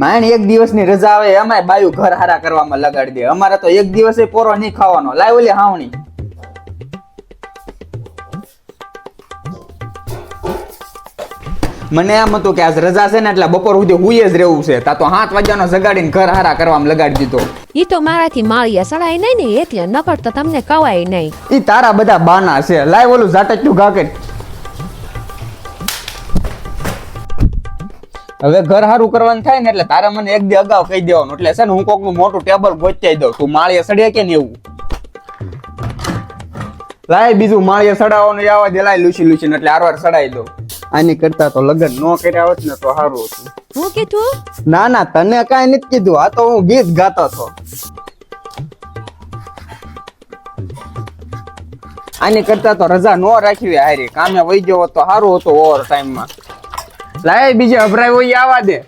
માણ એક દિવસની રજા આવે એમાંય બાયું ઘર હારા કરવામાં લગાડી દે. અમારે તો એક દિવસે પોરો નહીં ખાવાનો. લાવ ઓલી હાવણી. મને એમ હતું કે આજ રજા છે ને એટલે બપોર સુધી હુઈ જ રહેવું છે. તા તો સાત વાગ્યાનો જગાડીને ઘર હારા કરવામાં લગાડી દીધો. ઈ તો મારાથી માળિયા સડાય નહીં ને એટલે નકર તો તમને કવાય નહીં. ઈ તારા બધા બાના છે. લાવ ઓલું ઝાટકનું ઘા હવે ઘર હારું કરવાનું થાય ને એટલે તારે મને એક દી અગાઉ કહી દેવાનું. એટલે છે ને હું કોકનું મોટું ટેબલ ગોચાઈ દઉં. તું માળીએ સડે કે ને એવું? લાય બીજું માળીએ સડાવવાનું આવવા દે લાય લૂસી લૂસી એટલે આરવાર સડાઈ દઉં. આની કરતા તો લગ્ન ન કર્યા હોત ને તો સારું હતું. હું કીધું? ના ના તને કાઈ નથી કીધું. આ તો હું ગીત ગાતો હતો. આની કરતા તો રજા નો રાખી હારી. કામે વહી ગયો તો સારું હતું ઓવર ટાઈમમાં. લાય બીજે અભરાય હોય આવા દે.